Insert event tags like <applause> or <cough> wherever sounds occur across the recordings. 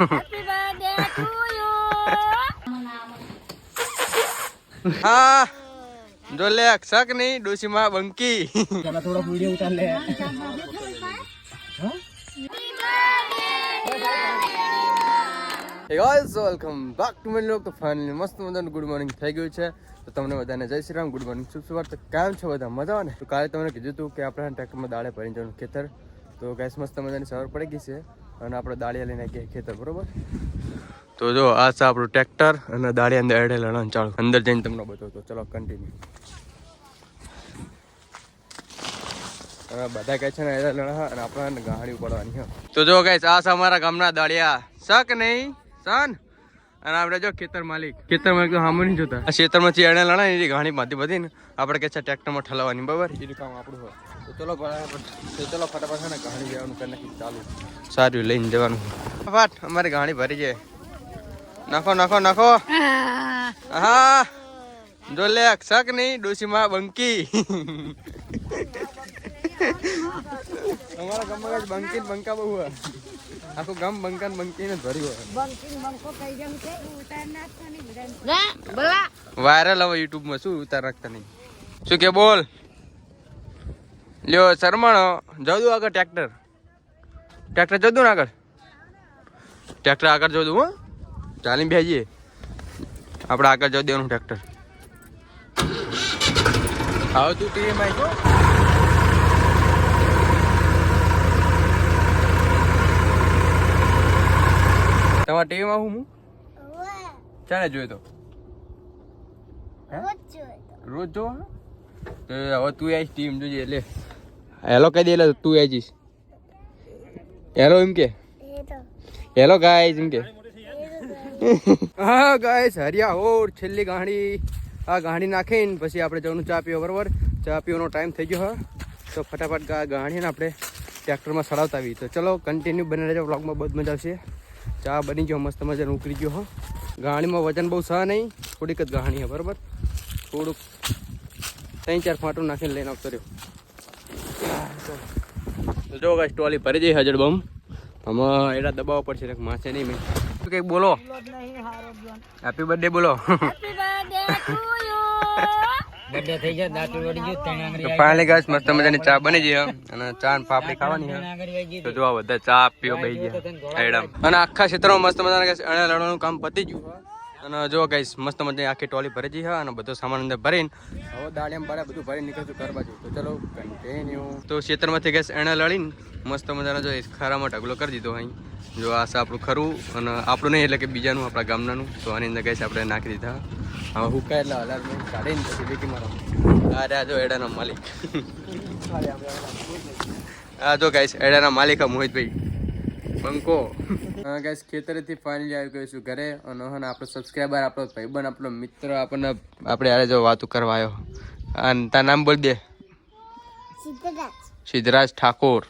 હા. જો લે શક નહીં ડોશીમાં બંકી. થોડોક વીડિયો ઉતાર લે ગાઈસ વેલકમ બેક ટુ મેન લોક તો ફાઇનલી મસ્ત મજાનું ગુડ મોર્નિંગ થઈ ગયું છે. તો તમને બધાને જય શ્રી રામ. ગુડ મોર્નિંગ શુભ સવાર. તો કેમ છો બધા? મજા ને? તો કાલે તમને કીધું હતું કે આપણે ટ્રેક્ટરમાં દાળે ભરી જવાનું ખેતર. તો ગેસ મસ્ત મજાની સવાર પડી ગઈ છે. અને આપણે દાળિયા લઈને ગયા ખેતર બરોબર? તો જો આ છે આપણું ટ્રેક્ટર અને દાળિયા અંદર એડે લડવાનું ચાલો અંદર જઈને તમને બતાવતો ચલો કન્ટિન્યુ બધા કહે છે ને એડા લણા અને આપણે ગાડી ઉપાડવાની તો જો કઈ આ છે અમારા ગામના દાળિયા. શક નહીં? સન અને આપણે જો ખેતર માલિક. ખેતર માલિક તો નહીં જોતા. આ ખેતરમાંથી એણે લણા એની ઘાણી બાંધી બધી ને આપણે કે છે ટ્રેક્ટરમાં ઠલાવવાની બરાબર? એનું કામ આપણું હોય. તો ચલો તો ચલો ફટાફટ ને ઘાણી જવાનું કરી નાખી ચાલુ. સારું લઈને જવાનું. ફટાફટ અમારે ઘાણી ભરી જાય નાખો નાખો નાખો. હા જો લે શક નહીં ડોશીમાં બંકી. અમારા ગામમાં બંકી બંકા બહુ હોય. આખું ગામ બંકા ને છે ઉતાર નાખતા ભર્યું હોય બોલા. વાયરલ હવે યુટ્યુબમાં શું ઉતાર રાખતા નહીં શું કે બોલ? લ્યો શરમાણો. જવું આગળ ટ્રેક્ટર. ટ્રેક્ટર જતું ને આગળ? ટ્રેક્ટર આગળ જવું હો. ચાલી બેસીએ. આપણે આગળ જોઈ દેવાનું ટ્રેક્ટર. આવ તું ટીવી માં તમારા ટીવીમાં હું હું ચાલે જોયો તો. રોજ જો તો. હવે તું આવીશ ટીમ જોજે એટલે હેલો કહી દે એટલે તું આવી જઈશ હેલો એમ કે. હેલો ગાઈસ એમ કે. હા ગાઈસ હરિયા હોર છેલ્લી ગાડી. આ ગાડી નાખીને પછી આપણે જવાનું ચા પીવો બરોબર? ચા પીવાનો ટાઈમ થઈ ગયો હા. તો ફટાફટ ગાડીને આપણે ટ્રેક્ટરમાં સડાવતા આવી તો ચલો કન્ટિન્યુ બને રહેજો વ્લોગમાં બહુ જ મજા આવશે. ચા બની ગયો મસ્ત મજાનું ઉકળી ગયો હો. ગાણીમાં વજન બહુ સહ નહીં થોડીક જ ગાણી છે બરાબર? થોડુંક ત્રણ ચાર ફાંટું નાખીને લઈને આવતો રહ્યો. જો ગાઈસ ટોલી ભરી જઈ હજર બમ. આમાં એડા દબાવવા પડશે કંઈક માસે નહીં મેં. કંઈક બોલો. હેપી બર્થડે બોલો. બર્થડે થઈ જાય દાંતું વળી ગયું ત્રણ આંગળી ફાઇનલી ગાઈસ મસ્ત મજાની ચા બની ગઈ અને ચા ને પાપડી ખાવાની છે તો જો આ બધા ચા પીઓ બેહી ગયા એડમ અને આખા ક્ષેત્રમાં મસ્ત મજાના ગાઈસ એને લડવાનું કામ પતી ગયું. અને જો ગાઈસ મસ્ત મજાની આખી ટોલી ભરી ગઈ છે અને બધો સામાન અંદર ભરીને હવે દાડિયામાં બારા બધું ભરીને નીકળશું ઘર બાજુ. તો ચલો કન્ટિન્યુ તો ક્ષેત્રમાંથી ગેસ એને લડીને મસ્ત મજાનો જો ખરામાં ઢગલો કરી દીધો અહીં. જો આ છે આપણું ખરું અને આપણું નહીં એટલે કે બીજાનું આપણા ગામનાનું. તો આની અંદર ગેસ આપણે નાખી દીધા. હવે હુકાય એટલે હલાર કાઢીને પછી મારા. અરે આ જો એડાના માલિક. આ જો ગાઈસ એડાના માલિક મોહિતભાઈ. બંકો. ગાઈસ ખેતરેથી ફાઇનલી આવી ગયો છું ઘરે. અને હે ને આપણો સબસ્ક્રાઈબર આપણો ભાઈબંધ આપણો મિત્ર આપણને આપણે યારે જો વાતો કરવા આવ્યો. અને તાર નામ બોલ દે. સિદ્ધરાજ. ઠાકોર.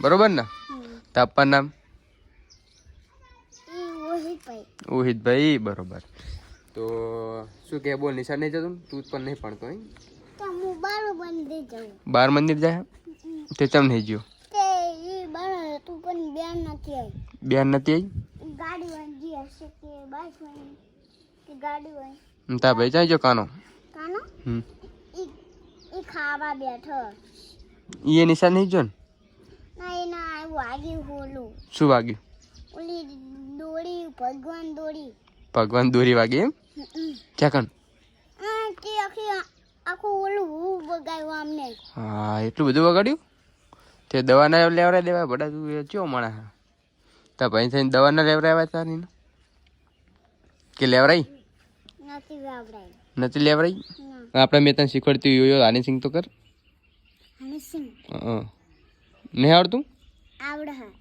બરોબર ને? તાપા નામ? ઉહિતભાઈ બરોબર. તો શું કે બોલ નિશાળ નહીં જતું તું પણ નહીં ભણતો અહીં બાર મંદિર જાય? તે ચમ નહીં ગયો બેન નથી આવી. તા ભાઈ જાય જો કાનો? ખાવા બેઠો ઈ એ નિશાળ નહીં જો ને? શું વાગ્યું? ઓલી દોડી ભગવાન દોડી ભગવાન દોરી વાગી એમ? ક્યાં કણ? આ તે આખી આખું ઓલું હું એટલું બધું વગાડ્યું? તે દવા ના લેવડાવી દેવાય બડા તું ચો માણા તા ભાઈ થઈને દવા ના લેવડાવ્યા તારી ને કે લેવરાઈ નથી લેવરાઈ આપણે મેં તને શીખવાડતી યો યો આની સિંગ તો કર. નહીં આવડતું?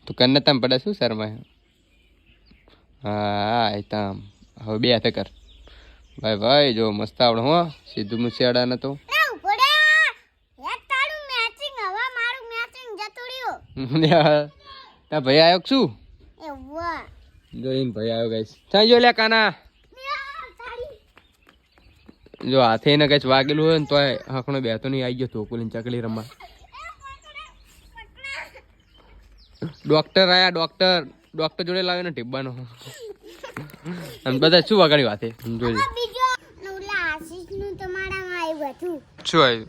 તો કરને તમ પડે શું શર્મા હા તમ. હવે બે હાથે કર. ભાઈ ભાઈ જો મસ્ત આવડે હો સીધું મુસિયાડા ને તો તા ભાઈ આવ્યો શું? જો જોઈને ભાઈ આવ્યો ગાઈસ. ચાલ જો લે કાના. જો હાથે એને કઈ વાગેલું હોય ને તો હકણો બેતો નહીં આવી ગયો ધોકુલીને ચકલી રમવા. ડોક્ટર આયા ડોક્ટર. ડોક્ટર જોડે લાવે ને ટીબ્બાનો અને બધા શું વાગાડી વાતે જોઈ શું આવ્યું.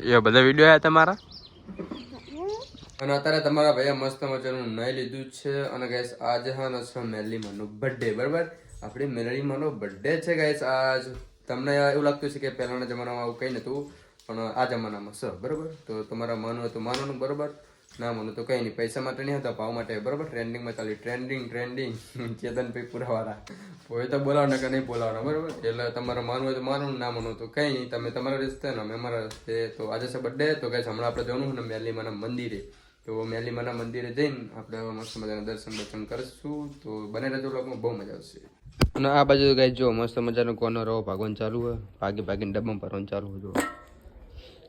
એ. બધા વીડિયો આવ્યા તમારા? અને અત્યારે તમારા ભાઈએ મસ્ત મજાનું નાઈ લીધું છે. અને ગાઈસ આજે હા ને છે મેલીમાનો બર્થડે બરાબર? આપણી મેલીમાનો બર્થડે છે ગાઈસ આજ તમને એવું લાગતું છે કે પહેલાના જમાનામાં આવું કંઈ નહોતું પણ આ જમાનામાં છે બરાબર? તો તમારા માનવું હોય તો માનવાનું બરાબર? ના, મને તો કંઈ નહીં પૈસા માટે નહીં હતા ભાવ માટે. બરાબર? ટ્રેન્ડિંગમાં ચાલી. ટ્રેન્ડિંગ ટ્રેન્ડિંગ ચેતનભાઈ પુરાવાળા. હોય તો બોલાવવાના કે નહીં બોલાવો બરાબર? એટલે તમારે માનવું હોય તો મારું ના માનવું તો કંઈ નહીં તમે તમારા રસ્તે ને અમે અમારા રસ્તે. તો આજે છે બર્થડે તો કઈ હમણાં આપણે જવાનું ને મેલીમાના મંદિરે. તો મેલીમાના મંદિરે જઈને આપણે મસ્ત મજાના દર્શન દર્શન કરીશું. તો બને રહેજો લોકોમાં બહુ મજા આવશે. અને આ બાજુ કઈ જો મસ્ત મજાનો કોનો રહો ભાગવાનું ચાલુ હોય. ભાગી ભાગીને ડબ્બામાં ભરવાનું ચાલુ હોય જો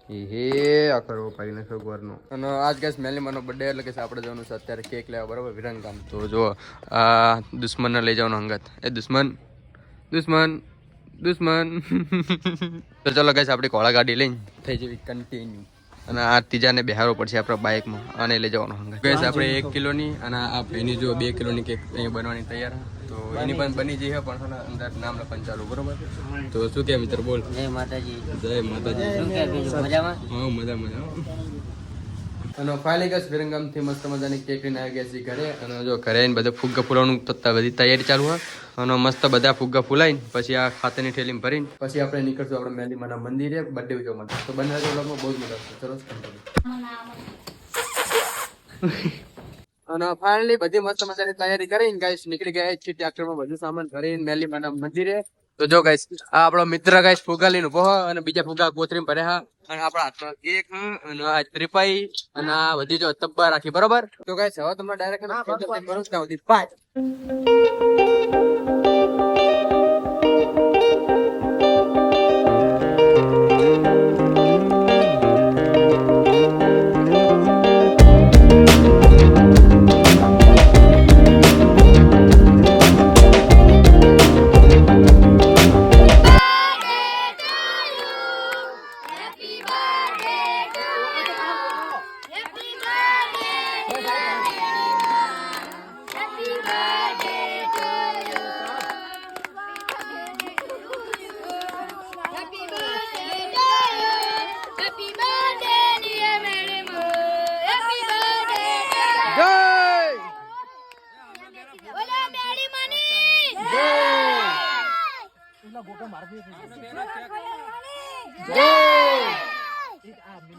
હે આ રહો ભાગી નાખ્યો અને આજ ગેસ મેલીમાનો બર્થડે એટલે કે આપણે જવાનું છે અત્યારે કેક લેવા બરાબર? વિરંગામ તો જો આ દુશ્મનને લઈ જવાનું અંગત એ દુશ્મન દુશ્મન દુશ્મન. <laughs> તો ચલો ગેસ આપણી કોળા ગાડી લઈને. થઈ જવી કન્ટિન્યુ અને આ ત્રીજાને બિહારો પડશે આપણા બાઇકમાં. આને લઈ જવાનું ગેસ આપણે એક કિલોની અને આ ભાઈની જો બે કિલોની કેક અહીંયા બનવાની તૈયાર તો એની પણ બની જઈ છે પણ અંદર નામ લખવાનું ચાલુ બરોબર? તો શું કે મિત્ર બોલ? જય માતાજી. જય માતાજી. શું કે મજામાં? હા મજા મજા અને ફાઇનલી ગસ વિરંગામથી મસ્ત મજાની કેક લઈને આવી ગયા છે ઘરે. અને જો ઘરે આવીને બધા ફુગ્ગા ફૂલવાનું બધી તૈયારી ચાલુ હોય. અને મસ્ત બધા ફુગ્ગા ફૂલાઈને પછી આ ખાતરની થેલીમાં ભરીને પછી આપણે નીકળશું આપણે મેલીમાના મંદિરે બર્થડે ઉજવવા માટે તો બંને બહુ મજા આવશે. ચલો અને ફાઇનલી બધી મસ્ત મજાની તૈયારી કરીને ગાઈસ નીકળી ગયા છે ટ્રેક્ટરમાં બધું સામાન ભરીને મેલીમાના મંદિરે. તો જો ગાઈસ આ આપણો મિત્ર ગાઈસ ફુગા લઈને ઊભો અને બીજા ફુગા કોથરી ભર્યા અને આપણા હાથમાં કેક હ, અને આ ત્રિપાઈ અને આ બધી જો તબ્બા રાખી બરોબર? તો ગાઈસ હવે તમને ડાયરેક્ટ ભરું પાંચ.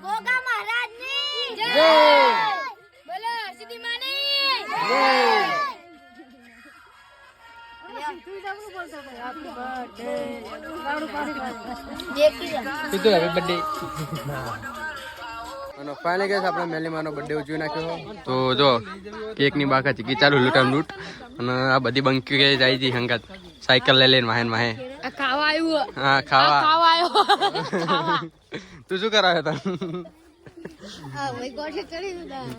ગોગા મહારાજની જય! બોલો સિદ્ધિ માની? બર્થડે અને ફાઇનલી ગેસ આપણે મેલીમાનો બર્થડે ઉજવી નાખ્યો. તો જો કેકની બાકા ચીકી ચાલુ લૂંટામ લૂંટ. અને આ બધી બંકી જાય છે હંગાત. સાયકલ લઈ લઈને વાહન વાહે. આવ્યું. હા ખાવા. ખાવા આવ્યો. <laughs> તું શું કરવા આવ્યો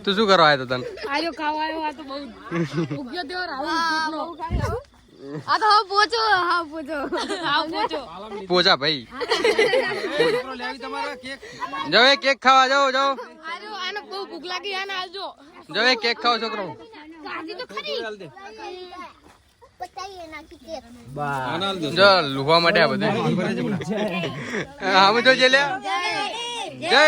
તું શું કરવા આવ્યો તને? આજો ખાવા આવ્યો આ તો બહુ ઉગ્યો તેવો રાહુલ આ તો હા પોચો. હા પોચો. હા પોચો. પોચા ભાઈ. એ કેક ખાવા જાઓ જાઓ. આને બહુ ભૂખ લાગી આને આજો જાઓ એ કેક ખાઓ છોકરો. તો ખરી. જો લુહવા માટે આ બધું. હા હું જો લ્યા જય.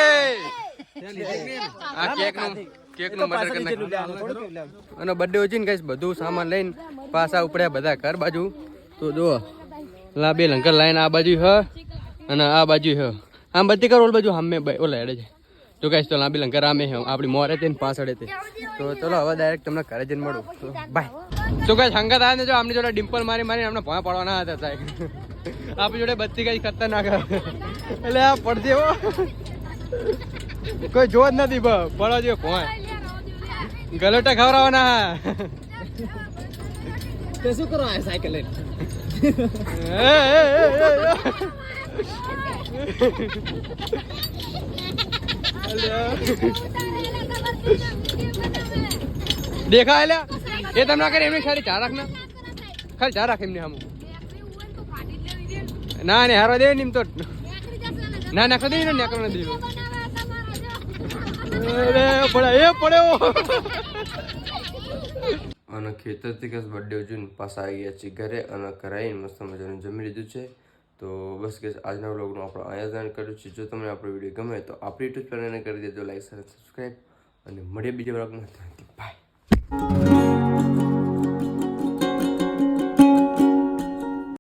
આ કેકનું કેકનું મર્ડર કરી નાખ્યું અને બર્થડે ઉજીને કઈશ બધું સામાન લઈને પાછા ઉપડ્યા બધા ઘર બાજુ. તો જો લા બે લંકર લાઈન આ બાજુ હ અને આ બાજુ હ. આમ બધી કર ઓલ બાજુ હમે ઓલા હેડે છે. તો કઈશ તો લાંબી લંકર આમે હે. આપણી મોરે તે પાછળ તે તો ચલો હવે ડાયરેક્ટ તમને ઘરે જઈને મળું. બાય તો કઈ સંગત આવે ને જો આમની જોડે ડિમ્પલ મારી મારી અમને ભણા પડવાના હતા સાહેબ. આપણી જોડે બધી કઈ ખતરનાક. એટલે આ પડજે હો. કોઈ જો જ નથી પડવા જેવો ભોંય. ગલોટા ખવડાવવાના હા. તે શું કરો આ સાયકલ. દેખાય લ્યા. એ તમને કરે, એમને ખાલી ચા રાખ ના ખાલી ચા રાખ એમને આમ ના, ને હારો દે ને તો. ના નાખો દે ને નાખો નથી અરે પડ્યા એ પડ્યો અને ખેતરથી કસ બર્થડે ઉજવીને પાછા આવી ગયા છીએ ઘરે અને કરાવીને મસ્ત મજાનું જમી લીધું છે. તો બસ કે આજના વ્લોગનું આપણે આયોજન કર્યું છે. જો તમને આપણો વીડિયો ગમે તો આપણી યુટ્યુબ ચેનલને કરી દેજો લાઈક અને સબસ્ક્રાઈબ અને મળીએ બીજા વ્લોગમાં બાય